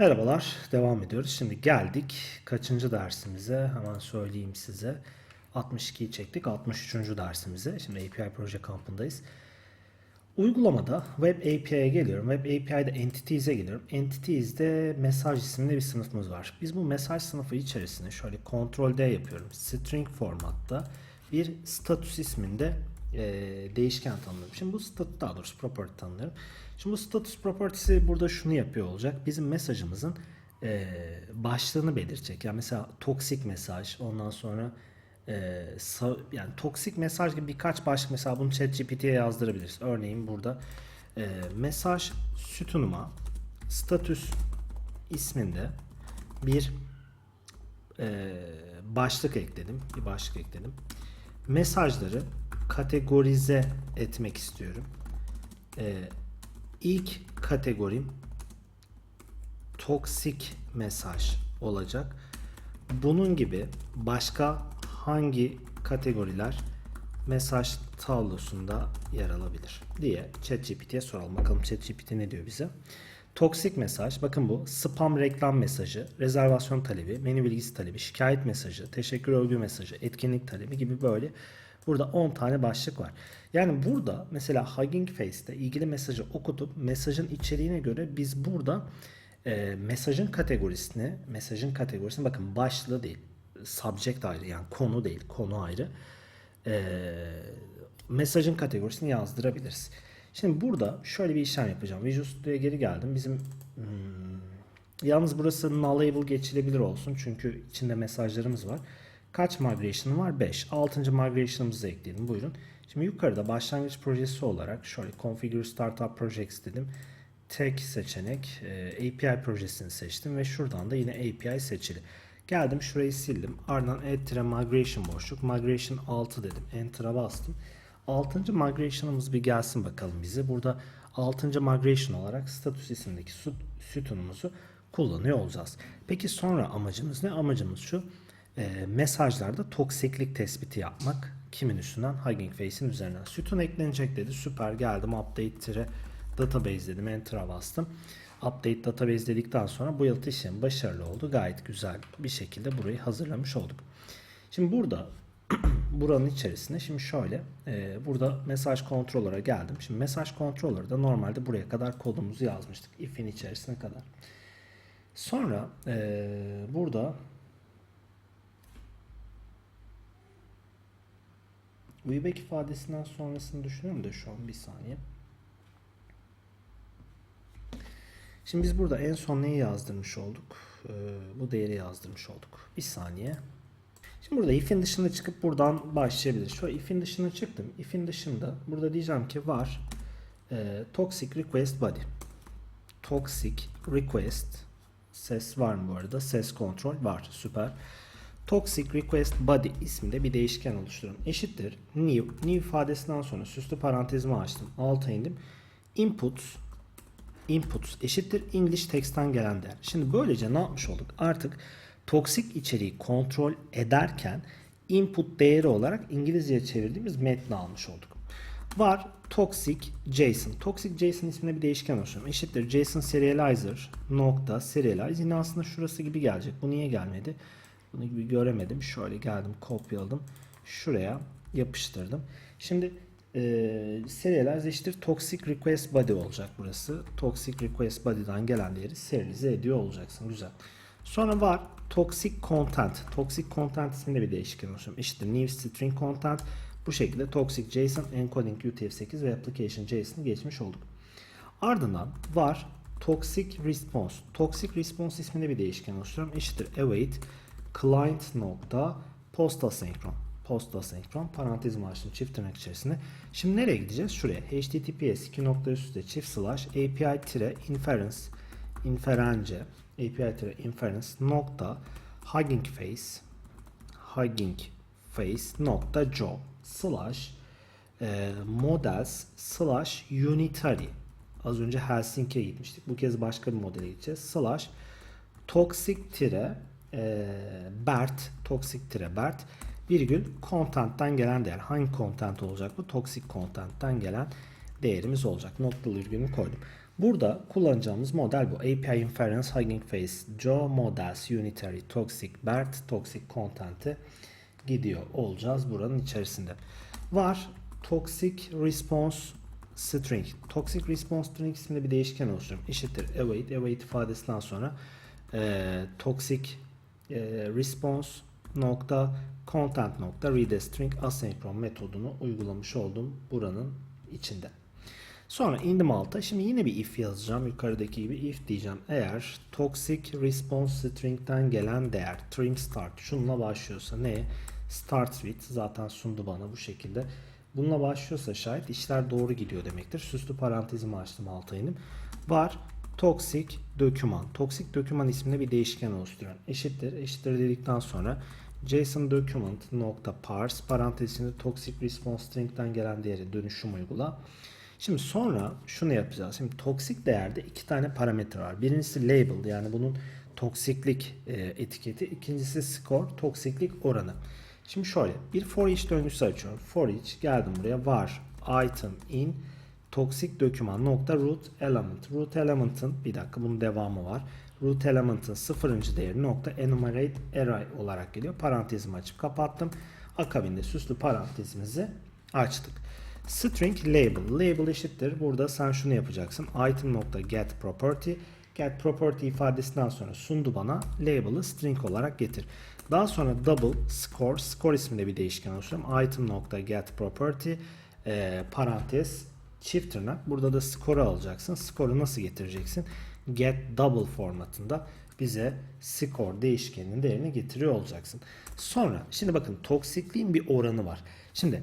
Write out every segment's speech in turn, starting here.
Merhabalar, devam ediyoruz. Şimdi geldik kaçıncı dersimize? Hemen söyleyeyim size. 62'yi çektik, 63. dersimize. Şimdi API proje kampındayız. Uygulamada Web API'ye geliyorum. Web API'de Entities'e geliyorum. Entities'de mesaj isimli bir sınıfımız var. Biz bu mesaj sınıfı içerisine şöyle Ctrl D yapıyorum. String formatta bir status isminde e, değişken tanımlıyorum. Şimdi bu status daha doğrusu property tanımlıyorum. Şimdi bu status property'si burada şunu yapıyor olacak. Bizim mesajımızın e, başlığını belirtecek. Yani mesela toksik mesaj, ondan sonra e, sa- yani toksik mesaj gibi birkaç başlık mesela bunu ChatGPT'ye yazdırabiliriz. Örneğin burada e, mesaj sütunuma status isminde bir e, başlık ekledim. Bir başlık ekledim. Mesajları kategorize etmek istiyorum. E, ilk kategorim toksik mesaj olacak. Bunun gibi başka hangi kategoriler mesaj tablosunda yer alabilir diye ChatGPT'ye soralım. Bakalım ChatGPT ne diyor bize? Toksik mesaj, bakın bu spam reklam mesajı, rezervasyon talebi, menü bilgisi talebi, şikayet mesajı, teşekkür övgü mesajı, etkinlik talebi gibi böyle burada 10 tane başlık var. Yani burada mesela Hugging Face'te ilgili mesajı okutup mesajın içeriğine göre biz burada e, mesajın kategorisini, mesajın kategorisini bakın başlığı değil, subject ayrı yani konu değil, konu ayrı. E, mesajın kategorisini yazdırabiliriz. Şimdi burada şöyle bir işlem yapacağım. Visual Studio'ya geri geldim. Bizim hmm, yalnız burası nullable geçilebilir olsun çünkü içinde mesajlarımız var. Kaç migration var? 5. 6. migration'ımızı ekleyelim. Buyurun. Şimdi yukarıda başlangıç projesi olarak şöyle Configure Startup Projects dedim. Tek seçenek e, API projesini seçtim ve şuradan da yine API seçili. Geldim şurayı sildim. Ardından add migration boşluk. Migration 6 dedim. Enter'a bastım. 6. migration'ımız bir gelsin bakalım bize. Burada 6. migration olarak status isimdeki süt, sütunumuzu kullanıyor olacağız. Peki sonra amacımız ne? Amacımız şu. E, mesajlarda toksiklik tespiti yapmak. Kimin üstünden? Hugging Face'in üzerinden. Sütun eklenecek dedi. Süper geldim. Update tire database dedim. Enter'a bastım. Update database dedikten sonra bu işlemi başarılı oldu. Gayet güzel bir şekilde burayı hazırlamış olduk. Şimdi burada buranın içerisinde şimdi şöyle e, burada mesaj controller'a geldim. Şimdi mesaj controller'da normalde buraya kadar kodumuzu yazmıştık. If'in içerisine kadar. Sonra e, burada Uyubek ifadesinden sonrasını düşünüyorum da şu an bir saniye. Şimdi biz burada en son neyi yazdırmış olduk? Ee, bu değeri yazdırmış olduk. Bir saniye. Şimdi burada if'in dışına çıkıp buradan başlayabiliriz. Şu if'in dışına çıktım. If'in dışında burada diyeceğim ki var e, toxic request body. Toxic request ses var mı bu arada? Ses kontrol var. Süper. Toxic request body isminde bir değişken oluşturun. Eşittir new. New ifadesinden sonra süslü parantezimi açtım. Alta indim. Inputs inputs eşittir English text'ten gelen değer. Şimdi böylece ne yapmış olduk? Artık toksik içeriği kontrol ederken input değeri olarak İngilizceye çevirdiğimiz metni almış olduk. Var toxic JSON. Toxic JSON isminde bir değişken oluşturuyorum. Eşittir JSON serializer nokta serialize. Yine aslında şurası gibi gelecek. Bu niye gelmedi? Bunu gibi göremedim. Şöyle geldim kopyaladım. Şuraya yapıştırdım. Şimdi e, serialize eşittir toxic request body olacak burası. Toxic request body'dan gelen değeri serialize ediyor olacaksın. Güzel. Sonra var toxic content. Toxic content isminde bir değişken oluşturuyorum. Eşittir new string content. Bu şekilde toxic JSON encoding UTF-8 ve application JSON'ı geçmiş olduk. Ardından var toxic response. Toxic response isminde bir değişken oluşturuyorum. Eşittir await client nokta post asenkron post asenkron parantezimi açtım çift tırnak içerisinde. Şimdi nereye gideceğiz? Şuraya https 2 nokta üstte çift slash api tire inference inference api tire inference nokta hugging face hugging face nokta job slash e, models slash unitary az önce Helsinki'ye gitmiştik. Bu kez başka bir modele gideceğiz. Slash toxic tire e, BERT toxic tire BERT virgül content'ten gelen değer. Hangi content olacak bu? Toxic content'ten gelen değerimiz olacak. Noktalı virgülünü koydum. Burada kullanacağımız model bu. API Inference, Hugging Face, Joe Models, Unitary, Toxic, BERT, Toxic Content'i gidiyor olacağız buranın içerisinde. Var Toxic Response String. Toxic Response String isimli bir değişken oluşturuyorum. Eşittir await. Await ifadesinden sonra e, toxic e, response nokta content nokta read a string asynchron metodunu uygulamış oldum buranın içinde. Sonra indim alta. Şimdi yine bir if yazacağım. Yukarıdaki gibi if diyeceğim. Eğer toxic response string'den gelen değer string start şununla başlıyorsa ne? Start with zaten sundu bana bu şekilde. Bununla başlıyorsa şayet işler doğru gidiyor demektir. Süslü parantezimi açtım alta indim. Var toxic doküman. Toxic doküman isminde bir değişken oluşturuyorum. Eşittir. Eşittir dedikten sonra JSON document nokta parse parantezinde toxic response string'den gelen değeri dönüşüm uygula. Şimdi sonra şunu yapacağız. Şimdi toksik değerde iki tane parametre var. Birincisi label yani bunun toksiklik e, etiketi. İkincisi score toksiklik oranı. Şimdi şöyle bir for each döngüsü açıyorum. For each geldim buraya var item in toxic doküman nokta root element. Root element'ın bir dakika bunun devamı var. Root element'ın sıfırıncı değeri nokta enumerate array olarak geliyor. Parantezimi açıp kapattım. Akabinde süslü parantezimizi açtık. String label. Label eşittir. Burada sen şunu yapacaksın. Item nokta get property. Get property ifadesinden sonra sundu bana label'ı string olarak getir. Daha sonra double score. Score isminde bir değişken oluşturuyorum. Item nokta get property e, parantez çift tırnak. Burada da score'u alacaksın. Score'u nasıl getireceksin? Get double formatında bize score değişkeninin değerini getiriyor olacaksın. Sonra şimdi bakın toksikliğin bir oranı var. Şimdi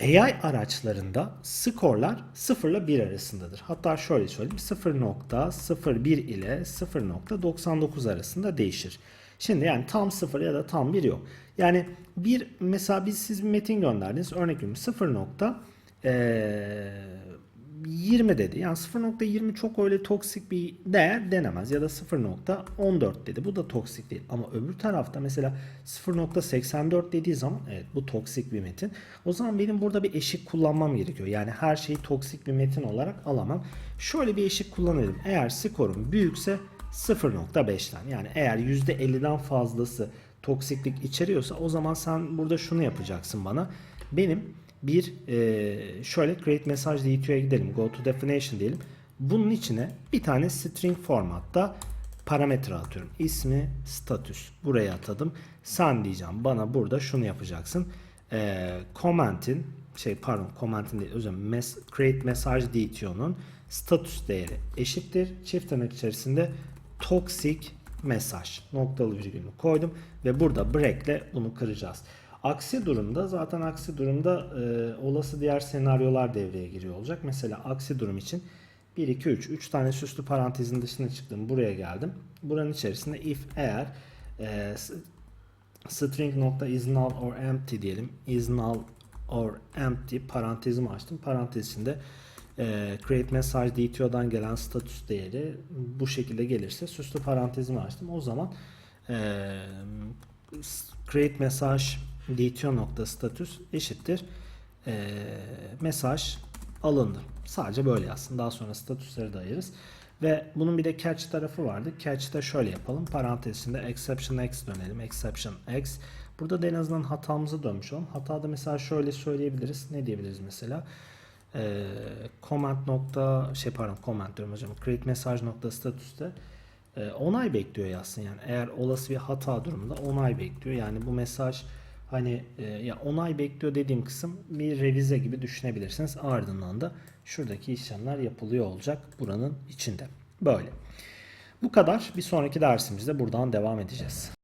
AI araçlarında skorlar 0 ile 1 arasındadır. Hatta şöyle söyleyeyim 0.01 ile 0.99 arasında değişir. Şimdi yani tam 0 ya da tam 1 yok. Yani bir mesela biz siz bir metin gönderdiniz örnek veriyorum 0. Ee, 20 dedi. Yani 0.20 çok öyle toksik bir değer denemez. Ya da 0.14 dedi. Bu da toksik değil. Ama öbür tarafta mesela 0.84 dediği zaman evet bu toksik bir metin. O zaman benim burada bir eşik kullanmam gerekiyor. Yani her şeyi toksik bir metin olarak alamam. Şöyle bir eşik kullanırım. Eğer skorum büyükse 0.5'ten yani eğer %50'den fazlası toksiklik içeriyorsa o zaman sen burada şunu yapacaksın bana. Benim bir e, şöyle create message DTO'ya gidelim. Go to definition diyelim. Bunun içine bir tane string formatta parametre atıyorum. İsmi status. Buraya atadım. Sen diyeceğim bana burada şunu yapacaksın. E, comment'in şey pardon comment'in değil özür. Mes, create message DTO'nun status değeri eşittir. Çift tırnak içerisinde toxic mesaj noktalı virgülünü koydum ve burada break ile bunu kıracağız. Aksi durumda zaten aksi durumda e, olası diğer senaryolar devreye giriyor olacak. Mesela aksi durum için 1, 2, 3. 3 tane süslü parantezin dışına çıktım. Buraya geldim. Buranın içerisinde if eğer e, string nokta is null or empty diyelim. Is null or empty parantezimi açtım. Parantez içinde e, create message DTO'dan gelen status değeri bu şekilde gelirse süslü parantezimi açtım. O zaman e, create message DTO nokta status eşittir e, mesaj alındı. Sadece böyle yazsın. Daha sonra statusları da ayırırız. Ve bunun bir de catch tarafı vardı. Catch'te şöyle yapalım. Parantezinde exception x dönelim. Exception x. Burada da en azından hatamızı dönmüş olalım. Hatada mesela şöyle söyleyebiliriz. Ne diyebiliriz mesela? Ee, comment nokta şey pardon comment diyorum hocam. Create message nokta statüste e, onay bekliyor yazsın yani. Eğer olası bir hata durumunda onay bekliyor. Yani bu mesaj hani e, ya onay bekliyor dediğim kısım bir revize gibi düşünebilirsiniz. Ardından da şuradaki işlemler yapılıyor olacak buranın içinde. Böyle. Bu kadar. Bir sonraki dersimizde buradan devam edeceğiz.